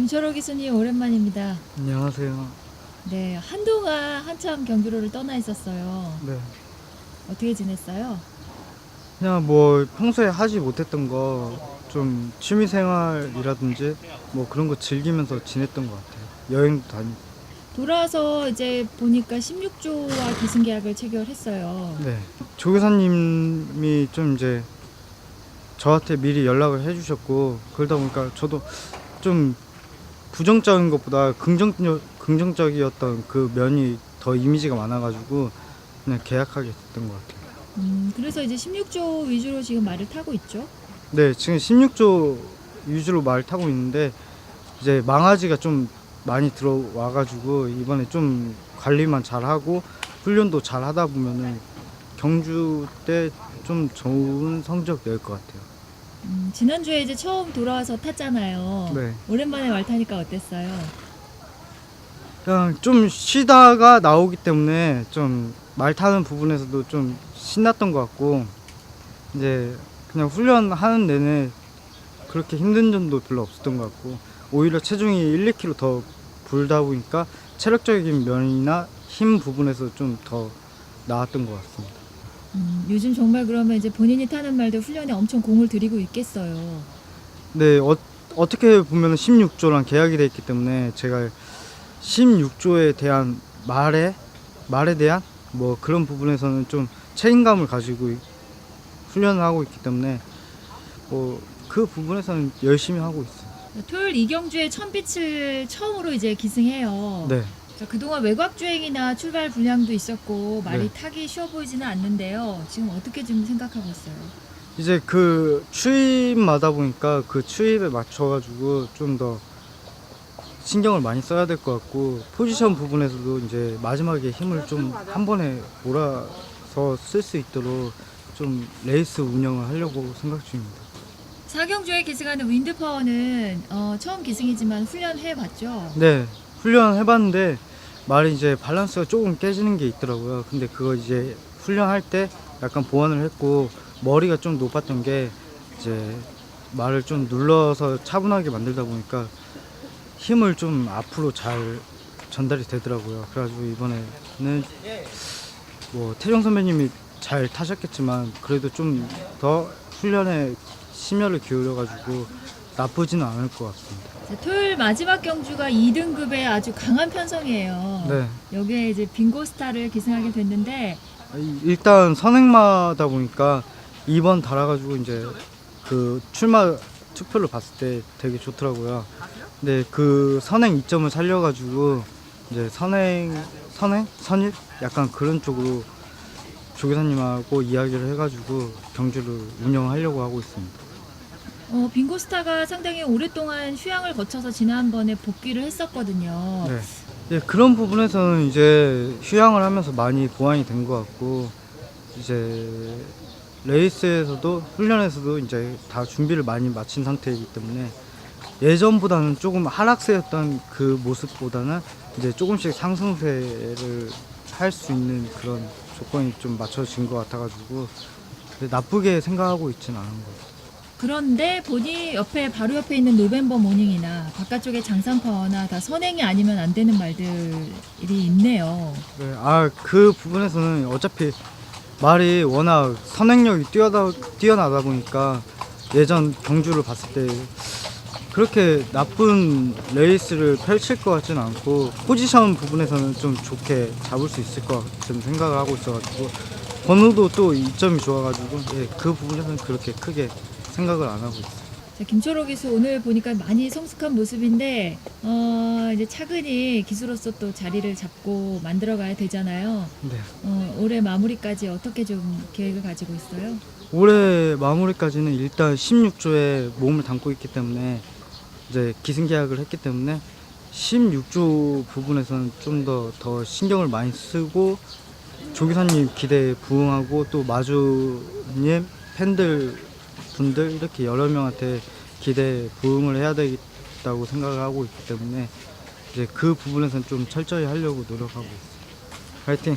김철호 기수님 오랜만입니다. 안녕하세요. 네, 한동안 한참 경기로를 떠나 있었어요. 네. 어떻게 지냈어요? 그냥 뭐 평소에 하지 못했던 거 좀 취미 생활이라든지 뭐 그런 거 즐기면서 지냈던 것 같아요. 여행도 다니고. 돌아와서 이제 보니까 16조와 기승 계약을 체결했어요. 네. 조교사님이 좀 이제 저한테 미리 연락을 해주셨고 그러다 보니까 저도 좀 부정적인 것보다 긍정적 긍정적이었던 그 면이 더 이미지가 많아가지고 그냥 계약하게 됐던 것 같아요. 음, 그래서 이제 16조 위주로 지금 말을 타고 있죠. 네, 지금 16조 위주로 말 타고 있는데 이제 망아지가 좀 많이 들어와가지고 이번에 좀 관리만 잘하고 훈련도 잘 하다 보면은 경주 때 좀 좋은 성적 낼 것 같아요. 음, 지난주에 이제 처음 돌아와서 탔잖아요. 네, 오랜만에 말 타니까 어땠어요? 그냥 좀 쉬다가 나오기 때문에 좀 말 타는 부분에서도 좀 신났던 것 같고 이제 그냥 훈련하는 내내 그렇게 힘든 점도 별로 없었던 것 같고 오히려 체중이 1, 2kg 더 불다 보니까 체력적인 면이나 힘 부분에서 좀 더 나았던 것 같습니다. 음, 요즘 정말 그러면 이제 본인이 타는 말도 훈련에 엄청 공을 들이고 있겠어요. 네, 어, 어떻게 보면 16조랑 계약이 돼 있기 때문에 제가 16조에 대한 말에 말에 대한 뭐 그런 부분에서는 좀 책임감을 가지고 훈련을 하고 있기 때문에 뭐 그 부분에서는 열심히 하고 있어요. 토요일 이경주에 천빛을 처음으로 이제 기승해요. 네. 자, 그동안 외곽 주행이나 출발 불량도 있었고 말이 네. 타기 쉬워 보이지는 않는데요. 지금 어떻게 좀 생각하고 있어요? 이제 그 추입마다 보니까 그 추입에 맞춰가지고 좀 더 신경을 많이 써야 될 것 같고 포지션 부분에서도 이제 마지막에 힘을 좀 한 번에 몰아서 쓸 수 있도록 좀 레이스 운영을 하려고 생각 중입니다. 사경주에 기승하는 윈드파워는 어, 처음 기승이지만 훈련해 봤죠. 네, 훈련 해봤는데 말이 이제 밸런스가 조금 깨지는 게 있더라고요. 근데 그거 이제 훈련할 때 약간 보완을 했고 머리가 좀 높았던 게 이제 말을 좀 눌러서 차분하게 만들다 보니까 힘을 좀 앞으로 잘 전달이 되더라고요. 그래가지고 이번에는 뭐 태정 선배님이 잘 타셨겠지만 그래도 좀 더 훈련에 심혈을 기울여가지고 나쁘지는 않을 것 같습니다. 자, 토요일 마지막 경주가 2등급의 아주 강한 편성이에요. 네. 여기에 이제 빙고스타를 기승하게 됐는데 이- 일단 선행마다 보니까 2번 달아가지고 이제 그 출마 투표를 봤을 때 되게 좋더라고요. 근데 그 선행 이점을 살려가지고 이제 선행 선행 선일 약간 그런 쪽으로 조교사님하고 이야기를 해가지고 경주를 운영하려고 하고 있습니다. 어, 빙고스타가 상당히 오랫동안 휴양을 거쳐서 지난번에 복귀를 했었거든요. 네. 예, 그런 부분에서는 이제 휴양을 하면서 많이 보완이 된 것 같고 이제 레이스에서도 훈련에서도 이제 다 준비를 많이 마친 상태이기 때문에 예전보다는 조금 하락세였던 그 모습보다는 이제 조금씩 상승세를 할 수 있는 그런 조건이 좀 맞춰진 것 같아가지고 나쁘게 생각하고 있지는 않은 것 같아요. 그런데 보니 옆에 바로 옆에 있는 노벤버 모닝이나 바깥쪽에 장상파워나 다 선행이 아니면 안 되는 말들이 있네요. 네, 아, 그 부분에서는 어차피 말이 워낙 선행력이 뛰어다, 뛰어나다 보니까 예전 경주를 봤을 때 그렇게 나쁜 레이스를 펼칠 것 같지는 않고 포지션 부분에서는 좀 좋게 잡을 수 있을 것 같은 생각을 하고 있어가지고 번호도 또 이점이 좋아가지고 예, 그 부분에서는 그렇게 크게 생각을 안 하고 있어요. 자, 김초로 기수 오늘 보니까 많이 성숙한 모습인데 어, 이제 차근히 기수로서 또 자리를 잡고 만들어가야 되잖아요. 네. 어, 올해 마무리까지 어떻게 좀 계획을 가지고 있어요? 올해 마무리까지는 일단 16조에 몸을 담고 있기 때문에 이제 기승 계약을 했기 때문에 16조 부분에서는 좀 더 더 신경을 많이 쓰고 조기사님 기대에 부응하고 또 마주님 팬들 분들 이렇게 여러 명한테 기대에 부응을 해야 되겠다고 생각을 하고 있기 때문에 이제 그 부분에서는 좀 철저히 하려고 노력하고 있어요. 파이팅!